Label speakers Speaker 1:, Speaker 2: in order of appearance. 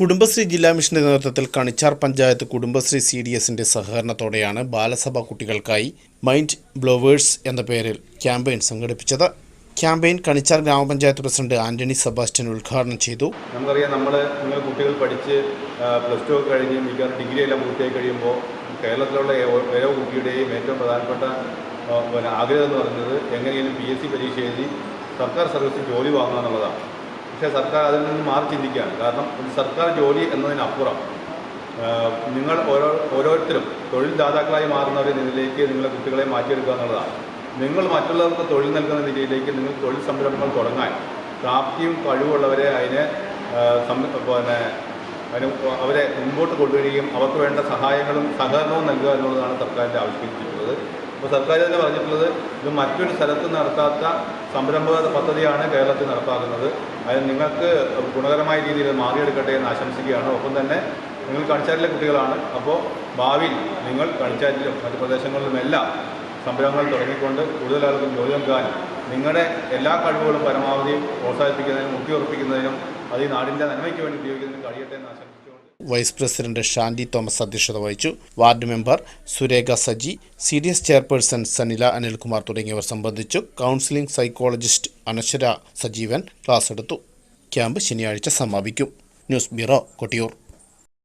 Speaker 1: കുടുംബശ്രീ ജില്ലാ മിഷന്റെ നേതൃത്വത്തിൽ കണിച്ചാർ പഞ്ചായത്ത് കുടുംബശ്രീ സി ഡി എസിന്റെ സഹകരണത്തോടെയാണ് ബാലസഭാ കുട്ടികൾക്കായി മൈൻഡ് ബ്ലോവേഴ്സ് എന്ന പേരിൽ ക്യാമ്പയിൻ സംഘടിപ്പിച്ചത്. ക്യാമ്പയിൻ കണിച്ചാർ ഗ്രാമപഞ്ചായത്ത് പ്രസിഡന്റ് ആന്റണി സെബാസ്റ്റ്യൻ ഉദ്ഘാടനം ചെയ്തു.
Speaker 2: നമുക്കറിയാം നമ്മൾ നിങ്ങൾ കുട്ടികൾ പഠിച്ച് പ്ലസ് ടു കഴിഞ്ഞ് മിക്കവാറും ഡിഗ്രി എല്ലാം പൂർത്തിയായി കഴിയുമ്പോൾ കേരളത്തിലുള്ള ഓരോ കുട്ടിയുടെയും ഏറ്റവും പ്രധാനപ്പെട്ട ആഗ്രഹം എന്ന് പറയുന്നത് എങ്ങനെയും പി എസ് സി പരീക്ഷ എഴുതി സർക്കാർ സർവീസിൽ ജോലി വാങ്ങുക എന്നുള്ളതാണ്. പക്ഷേ സർക്കാർ അതിൽ നിന്ന് മാറി ചിന്തിക്കുകയാണ്. കാരണം സർക്കാർ ജോലി എന്നതിനപ്പുറം നിങ്ങൾ ഓരോ ഓരോരുത്തരും തൊഴിൽ ദാതാക്കളായി മാറുന്നവരെ നിലയിലേക്ക് നിങ്ങളെ കുട്ടികളെ മാറ്റിയെടുക്കുക എന്നുള്ളതാണ്. നിങ്ങൾ മറ്റുള്ളവർക്ക് തൊഴിൽ നൽകുന്ന നിലയിലേക്ക് നിങ്ങൾ തൊഴിൽ സംരംഭങ്ങൾ തുടങ്ങാൻ പ്രാപ്തിയും കഴിവുള്ളവരെ അതിനെ പിന്നെ അതിന് അവരെ മുമ്പോട്ട് കൊണ്ടുവരികയും അവർക്ക് വേണ്ട സഹായങ്ങളും സഹകരണവും നൽകുക എന്നുള്ളതാണ് സർക്കാരിന്റെ ആവിഷ്കരിച്ചിട്ടുള്ളത്. അപ്പോൾ സർക്കാർ തന്നെ പറഞ്ഞിട്ടുള്ളത് ഇത് മറ്റൊരു സ്ഥലത്ത് നടത്താത്ത സംരംഭക പദ്ധതിയാണ് കേരളത്തിൽ നടപ്പാക്കുന്നത്. അതിൽ നിങ്ങൾക്ക് ഗുണകരമായ രീതിയിൽ മാറിയെടുക്കട്ടെ എന്ന് ആശംസിക്കുകയാണ്. ഒപ്പം തന്നെ നിങ്ങൾ കണിച്ചാറ്റിലെ കുട്ടികളാണ്. അപ്പോൾ ഭാവിയിൽ നിങ്ങൾ കണിച്ചാറ്റിലും മറ്റ് പ്രദേശങ്ങളിലുമെല്ലാം സംരംഭങ്ങൾ തുടങ്ങിക്കൊണ്ട് കൂടുതൽ ജോലി നൽകാനും നിങ്ങളുടെ എല്ലാ കഴിവുകളും പരമാവധി പ്രോത്സാഹിപ്പിക്കുന്നതിനും ഊട്ടിയുറപ്പിക്കുന്നതിനും അത് ഈ നാടിന്റെ നന്മയ്ക്ക് വേണ്ടി ഉപയോഗിക്കുന്നതിനും കഴിയട്ടെ എന്ന് ആശംസിച്ചുകൊണ്ട്
Speaker 1: വൈസ് പ്രസിഡന്റ് ഷാന്റി തോമസ് അധ്യക്ഷത വഹിച്ചു. Ward member Surekha Saji C D S chairperson Sanila Anilkumar തുടങ്ങിയവർ സംബന്ധിച്ചു counselling psychologist Anaswara Sajeevan class എടുത്തു. ക്യാമ്പ് ശനിയാഴ്ച സമാപിക്കും. News bureau Kottiyoor.